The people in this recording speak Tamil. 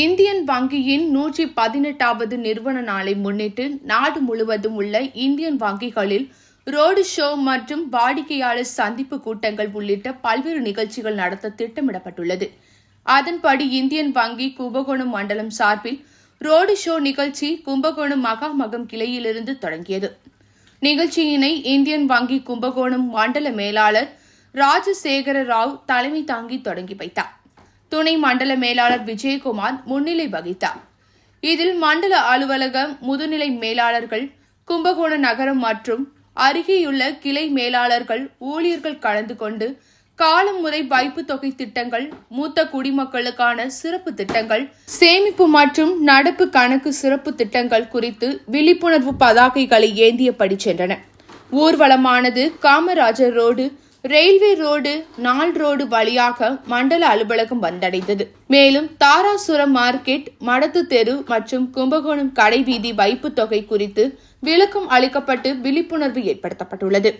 இந்தியன் வங்கியின் நூற்றி பதினெட்டாவது நிறுவன நாளை முன்னிட்டு நாடு முழுவதும் உள்ள இந்தியன் வங்கிகளில் ரோடு ஷோ மற்றும் வாடிக்கையாளர் சந்திப்பு கூட்டங்கள் உள்ளிட்ட பல்வேறு நிகழ்ச்சிகள் நடத்த திட்டமிடப்பட்டுள்ளது. அதன்படி இந்தியன் வங்கி கும்பகோணம் மண்டலம் சார்பில் ரோடு ஷோ நிகழ்ச்சி கும்பகோணம் மகாமகம் கிளையிலிருந்து தொடங்கியது. நிகழ்ச்சியினை இந்தியன் வங்கி கும்பகோணம் மண்டல மேலாளர் ராஜசேகர ராவ் தலைமை தாங்கி தொடங்கி வைத்தார். துணை மண்டல மேலாளர் விஜயகுமார் முன்னிலை வகித்தார். இதில் மண்டல அலுவலக முதுநிலை மேலாளர்கள் கும்பகோண நகரம் மற்றும் அருகேயுள்ள கிளை மேலாளர்கள் ஊழியர்கள் கலந்து கொண்டு காலம் முறை வைப்பு தொகை திட்டங்கள் மூத்த குடிமக்களுக்கான சிறப்பு திட்டங்கள் சேமிப்பு மற்றும் நடப்பு கணக்கு சிறப்பு திட்டங்கள் குறித்து விழிப்புணர்வு பதாகைகளை ஏந்தியபடி சென்றன. ஊர்வலமானது காமராஜர் ரோடு ரயில்வே ரோடு நாள் ரோடு வழியாக மண்டல அலுவலகம் வந்தடைந்தது. மேலும் தாராசுரம் மார்க்கெட் மடத்து தெரு மற்றும் கும்பகோணம் கடைவீதி வைப்பு தொகை குறித்து விளக்கம் அளிக்கப்பட்டு விழிப்புணர்வு ஏற்படுத்தப்பட்டுள்ளது.